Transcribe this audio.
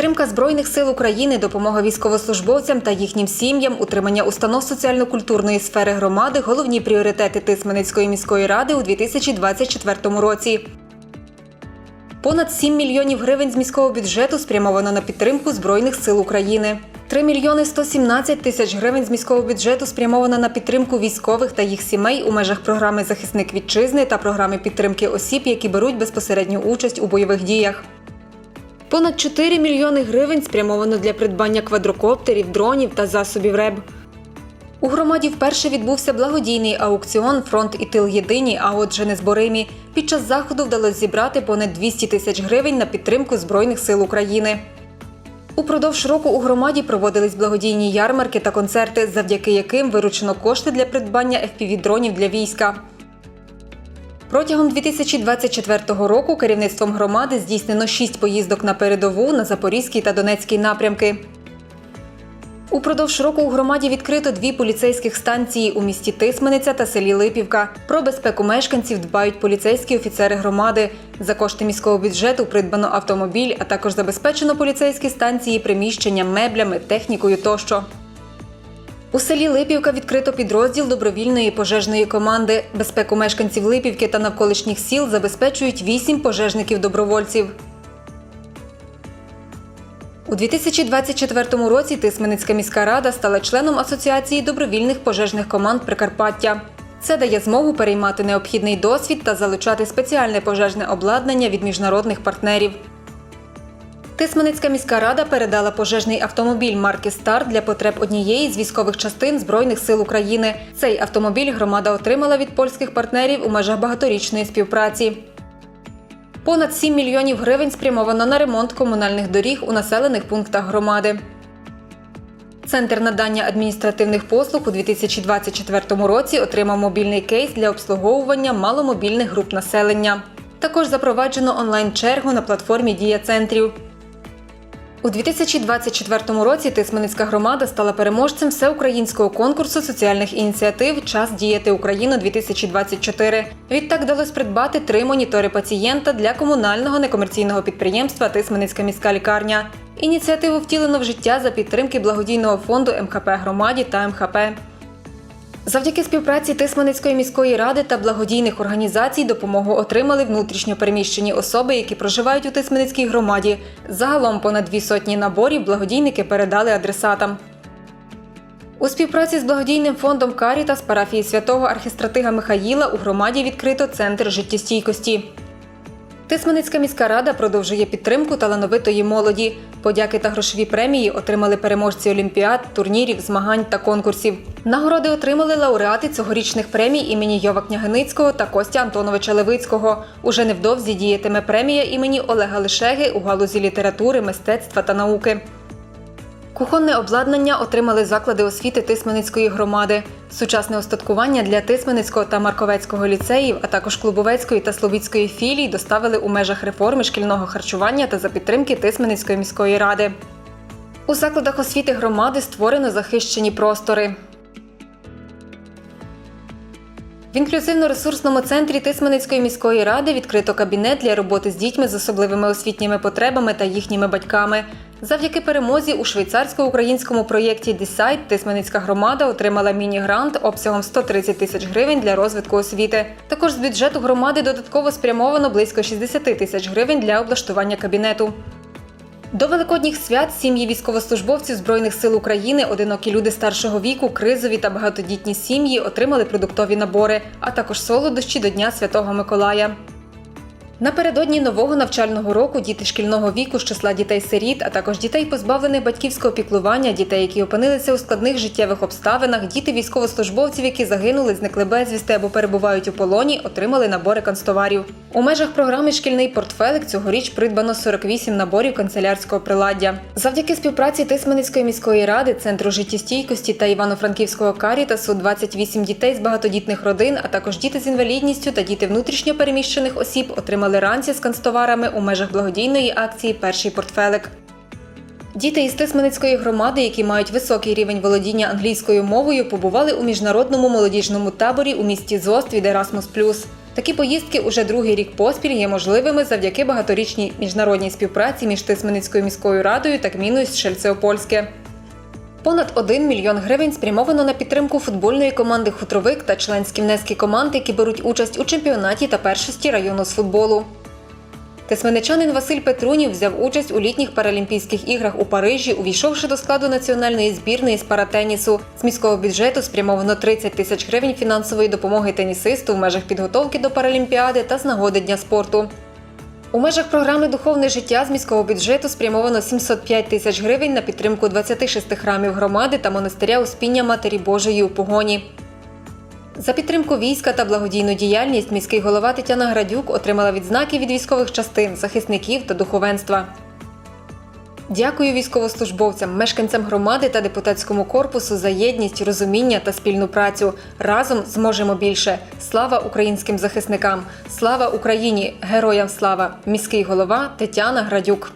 Підтримка збройних сил України, допомога військовослужбовцям та їхнім сім'ям, утримання установ соціально-культурної сфери громади головні пріоритети Тисменецької міської ради у 2024 році. Понад 7 мільйонів гривень з міського бюджету спрямовано на підтримку Збройних сил України. 3 мільйони 117 тисяч гривень з міського бюджету спрямовано на підтримку військових та їх сімей у межах програми Захисник вітчизни та програми підтримки осіб, які беруть безпосередню участь у бойових діях. Понад 4 мільйони гривень спрямовано для придбання квадрокоптерів, дронів та засобів РЕБ. У громаді вперше відбувся благодійний аукціон Фронт і тил єдині, а отже незборимі. Під час заходу вдалося зібрати понад 200 тисяч гривень на підтримку Збройних сил України. Упродовж року у громаді проводились благодійні ярмарки та концерти, завдяки яким виручено кошти для придбання FPV-дронів для війська. Протягом 2024 року керівництвом громади здійснено шість поїздок на передову на Запорізький та Донецький напрямки. Упродовж року у громаді відкрито дві поліцейських станції у місті Тисмениця та селі Липівка. Про безпеку мешканців дбають поліцейські офіцери громади. За кошти міського бюджету придбано автомобіль, а також забезпечено поліцейські станції приміщенням, меблями, технікою тощо. У селі Липівка відкрито підрозділ добровільної пожежної команди. Безпеку мешканців Липівки та навколишніх сіл забезпечують вісім пожежників-добровольців. У 2024 році Тисменицька міська рада стала членом Асоціації добровільних пожежних команд Прикарпаття. Це дає змогу переймати необхідний досвід та залучати спеціальне пожежне обладнання від міжнародних партнерів. Тисменицька міська рада передала пожежний автомобіль марки Стар для потреб однієї з військових частин Збройних сил України. Цей автомобіль громада отримала від польських партнерів у межах багаторічної співпраці. Понад 7 мільйонів гривень спрямовано на ремонт комунальних доріг у населених пунктах громади. Центр надання адміністративних послуг у 2024 році отримав мобільний кейс для обслуговування маломобільних груп населення. Також запроваджено онлайн-чергу на платформі Дія центрів. У 2024 році Тисменицька громада стала переможцем всеукраїнського конкурсу соціальних ініціатив Час діяти Україну 2024 Відтак вдалося придбати три монітори пацієнта для комунального некомерційного підприємства Тисменицька міська лікарня. Ініціативу втілено в життя за підтримки благодійного фонду МХП громаді та МХП. Завдяки співпраці Тисменицької міської ради та благодійних організацій допомогу отримали внутрішньо переміщені особи, які проживають у Тисменицькій громаді. Загалом понад дві сотні наборів благодійники передали адресатам. У співпраці з благодійним фондом Карітас парафії святого архістратига Михаїла у громаді відкрито центр життєстійкості. Тисменицька міська рада продовжує підтримку талановитої молоді. Подяки та грошові премії отримали переможці олімпіад, турнірів, змагань та конкурсів. Нагороди отримали лауреати цьогорічних премій імені Йова Княгиницького та Костя Антоновича Левицького. Уже невдовзі діятиме премія імені Олега Лишеги у галузі літератури, мистецтва та науки. Кухонне обладнання отримали заклади освіти Тисменицької громади. Сучасне остаткування для Тисменицького та Марковецького ліцеїв, а також Клубовецької та Словіцької філій доставили у межах реформи шкільного харчування та за підтримки Тисменицької міської ради. У закладах освіти громади створено захищені простори. В інклюзивно-ресурсному центрі Тисменицької міської ради відкрито кабінет для роботи з дітьми з особливими освітніми потребами та їхніми батьками. Завдяки перемозі у швейцарсько-українському проєкті Дісайт Тисменицька громада отримала міні-грант обсягом 130 тисяч гривень для розвитку освіти. Також з бюджету громади додатково спрямовано близько 60 тисяч гривень для облаштування кабінету. До великодніх свят сім'ї військовослужбовців Збройних сил України, одинокі люди старшого віку, кризові та багатодітні сім'ї отримали продуктові набори, а також солодощі до Дня Святого Миколая. Напередодні нового навчального року діти шкільного віку з числа дітей-сиріт, а також дітей, позбавлених батьківського піклування, дітей, які опинилися у складних життєвих обставинах, діти військовослужбовців, які загинули, зникли безвісти або перебувають у полоні, отримали набори канцтоварів. У межах програми Шкільний портфелик цьогоріч придбано 48 наборів канцелярського приладдя. Завдяки співпраці Тисменицької міської ради, центру життєстійкості та Івано-Франківського карітасу 28 дітей з багатодітних родин, а також діти з інвалідністю та діти внутрішньо переміщених осіб отримали ранці з канцтоварами у межах благодійної акції Перший портфелик. Діти із Тисменицької громади, які мають високий рівень володіння англійською мовою, побували у міжнародному молодіжному таборі у місті Зост від Erasmus+. Такі поїздки уже другий рік поспіль є можливими завдяки багаторічній міжнародній співпраці між Тисменицькою міською радою та гміною Шельцеопольське. Понад 1 мільйон гривень спрямовано на підтримку футбольної команди Хутровик та членські внески команд, які беруть участь у чемпіонаті та першості району з футболу. Тисменичанин Василь Петрунів взяв участь у літніх паралімпійських іграх у Парижі, увійшовши до складу національної збірної з паратенісу. З міського бюджету спрямовано 30 тисяч гривень фінансової допомоги тенісисту в межах підготовки до паралімпіади та з нагоди Дня спорту. У межах програми Духовне життя з міського бюджету спрямовано 705 тисяч гривень на підтримку 26 храмів громади та монастиря Успіння Матері Божої у погоні. За підтримку війська та благодійну діяльність міський голова Тетяна Градюк отримала відзнаки від військових частин, захисників та духовенства. Дякую військовослужбовцям, мешканцям громади та депутатському корпусу за єдність, розуміння та спільну працю. Разом зможемо більше. Слава українським захисникам! Слава Україні! Героям слава! Міський голова Тетяна Градюк.